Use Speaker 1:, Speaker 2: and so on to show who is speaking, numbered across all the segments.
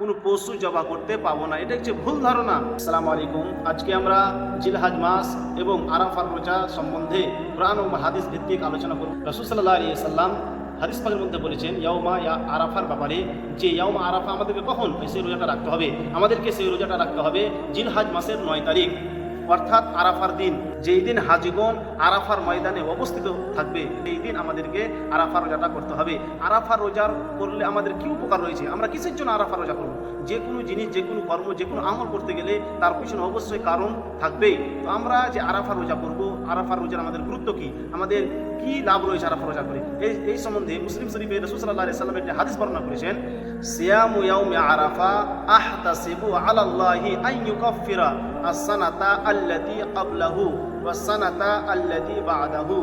Speaker 1: কোনো পশু জবা করতে পাবো না। এটা হচ্ছে ভুল ধারণা। আসসালামু আলাইকুম। আজকে আমরা জিলহাজ মাস এবং আরাফার রোজা সম্বন্ধে কোরআন ও হাদিস ভিত্তিক আলোচনা করব। রসুল সাল্লাহ আলী সাল্লাম হাদিস পাকের মধ্যে বলেছেন, ইয়াউমা ইয়া আরাফার ব্যাপারে যে ইয়াউমা আরাফা আমাদেরকে কখন সেই রোজাটা রাখতে হবে? আমাদেরকে সেই রোজাটা রাখতে হবে জিলহাজ মাসের নয় তারিখ, অর্থাৎ আরাফার দিন। যেই দিন হাজিগণ আরাফার ময়দানে অবস্থিত থাকবে, সেই দিন আমাদেরকে আরাফার রোজাটা করতে হবে। আরাফার রোজার করলে আমাদের কি উপকার রয়েছে? আমরা কিসের জন্য আরাফার রোজা করব? যে কোনো জিনিস, যে কোনো কর্ম, যে কোনো আমল করতে গেলে তার পিছনে অবশ্যই কারণ থাকবেই। তো আমরা যে আরাফার রোজা করব, আরাফার রোজার আমাদের গুরুত্ব কি? আমাদের কি লাভ রয়েছে আরাফা রোজা করে? এই এই সম্বন্ধে মুসলিম শরীফে রসুল সাল্লাহ আলি সাল্লাম একটি হাদিস বর্ণনা করেছেন, সিয়ামু আরাফা আহতাসিবু আলাল্লাহি ক্বাবলাহু ওয়াস-সানাতা আল্লাতী বা'দাহু।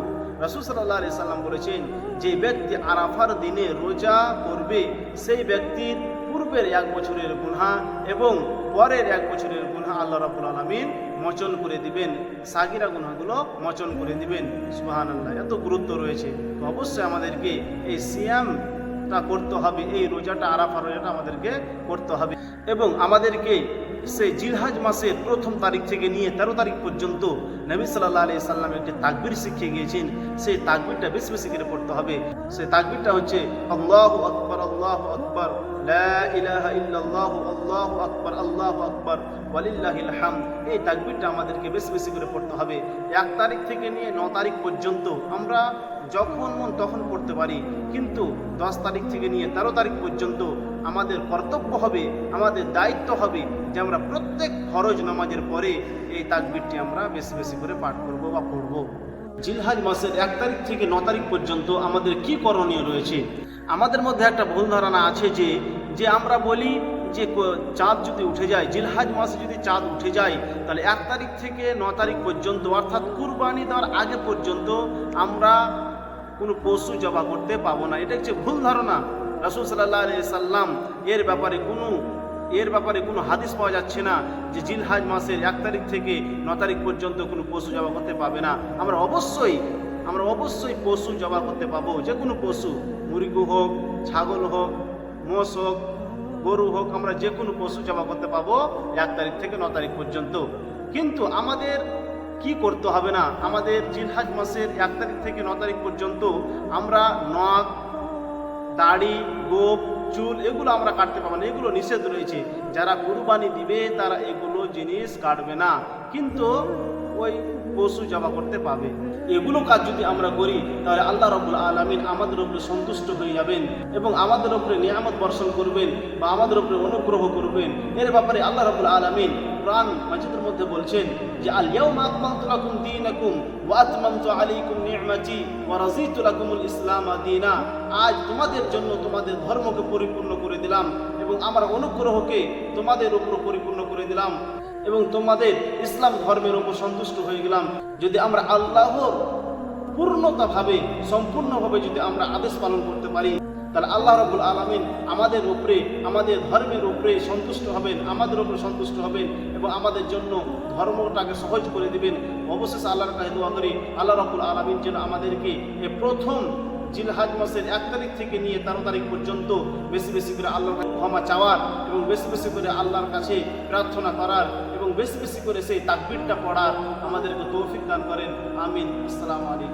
Speaker 1: রাসূল সাল্লাল্লাহু সাল্লাম বলেছেন, যে ব্যক্তি আরাফার দিনে রোজা করবে, সেই ব্যক্তির পূর্বের এক বছরের গুনাহ এবং পরের এক বছরের গুনাহ আল্লাহ রাব্বুল আলামিন মোচন করে দিবেন। সাগিরা গুনাহগুলো মোচন করে দিবেন। সুবহানাল্লাহ, এত গুরুত্ব রয়েছে। তো অবশ্যই আমাদেরকে এই সিয়ামটা করতে হবে, এই রোজাটা আরাফা রোজাটা আমাদেরকে করতে হবে। এবং আমাদেরকে সেই জিলহাজ মাসের প্রথম তারিখ থেকে নিয়ে তেরো তারিখ পর্যন্ত নবী সাল্লাহ আলি সাল্লাম একটি তাকবির শিখিয়ে গিয়েছেন। সেই তাকবিরটা বেশি বেশি করে পড়তে হবে। সেই তাকবিরটা হচ্ছে আল্লাহ আকবর আল্লাহ আকবর এই তাকবিরটা আমাদেরকে বেশি বেশি করে পড়তে হবে। এক তারিখ থেকে নিয়ে ন তারিখ পর্যন্ত আমরা যখন মন তখন পড়তে পারি। কিন্তু দশ তারিখ থেকে নিয়ে তেরো তারিখ পর্যন্ত আমাদের কর্তব্য হবে, আমাদের দায়িত্ব হবে যে প্রত্যেক ফরজ নামাজের পরে এই তাকবিরটি আমরা বেশি বেশি করে পাঠ করব বা পড়ব। জিলহাজ মাসের এক তারিখ থেকে ন তারিখ পর্যন্ত আমাদের কি করণীয় রয়েছে? আমাদের মধ্যে একটা ভুল ধারণা আছে যে যে আমরা বলি যে চাঁদ যদি উঠে যায়, জিলহাজ মাসে যদি চাঁদ উঠে যায়, তাহলে এক তারিখ থেকে ন তারিখ পর্যন্ত, অর্থাৎ কুরবানি দেওয়ার আগে পর্যন্ত আমরা কোনো পশু জবা করতে পাবো না। এটা হচ্ছে ভুল ধারণা। রাসুল সাল্লাহ সাল্লাম এর ব্যাপারে কোনো এর ব্যাপারে কোনো হাদিস পাওয়া যাচ্ছে না যে জিলহাজ মাসের এক তারিখ থেকে ন তারিখ পর্যন্ত কোনো পশু জবা করতে পাবে না। আমরা অবশ্যই আমরা অবশ্যই পশু জবা করতে পাবো, যে কোনো পশু, মুরগি হোক, ছাগল হোক, মোষ হোক, গরু হোক, আমরা যে কোনো পশু জবা করতে পাবো এক তারিখ থেকে ন তারিখ পর্যন্ত। কিন্তু আমাদের কি করতে হবে না? আমাদের জিলহাজ মাসের এক তারিখ থেকে ন তারিখ পর্যন্ত আমরা নখ দাড়ি গোপ চুল এগুলো আমরা কাটতে পারব না। এগুলো নিষেধ রয়েছে। যারা কুরবানি দিবে তারা এগুলো জিনিস কাটবে না। কিন্তু ওই পশু জবা করতে পাবে। এগুলো কাজ যদি আমরা করি, তাহলে আল্লাহ রবুল আলমিন আমাদের উপরে সন্তুষ্ট হয়ে যাবেন এবং আমাদের উপরে নিয়ামত বর্ষণ করবেন বা আমাদের উপরে অনুগ্রহ করবেন। এর ব্যাপারে আল্লাহ রবুল আলমিন প্রাণ মাজিদের মধ্যে বলছেন যে আল ইয়াউমা আকমালতু লাকুম দীনাকুম ওয়া আতমামতু আলাইকুম নি'মাতি ওয়া ইসলাম আজ তোমাদের জন্য তোমাদের ধর্মকে পরিপূর্ণ করে দিলাম। এবং আমার অনুগ্রহকে তোমাদের উপর পরিপূর্ণ করে দিলাম এবং তোমাদের ইসলাম ধর্মের উপর সন্তুষ্ট হয়ে গেলাম। যদি আমরা আল্লাহর পূর্ণতাভাবে, সম্পূর্ণভাবে যদি আমরা আদেশ পালন করতে পারি, তাহলে আল্লাহ রবুল আলমিন আমাদের উপরে, আমাদের ধর্মের উপরে সন্তুষ্ট হবেন, আমাদের উপরে সন্তুষ্ট হবেন এবং আমাদের জন্য ধর্মটাকে সহজ করে দিবেন। অবশেষে আল্লাহর কাছে দোয়া করি, আল্লাহ রবুল আলমিন যেন আমাদেরকে প্রথম জিলহাজ মাসের এক তারিখ থেকে নিয়ে তেরো তারিখ পর্যন্ত বেশি বেশি করে আল্লাহর ক্ষমা চাওয়ার এবং বেশি বেশি করে আল্লাহর কাছে প্রার্থনা করার এবং বেশি বেশি করে সেই তাকবিরটা পড়ার আমাদেরকে তৌফিক দান করেন। আমিন। আসসালামু আলাইকুম।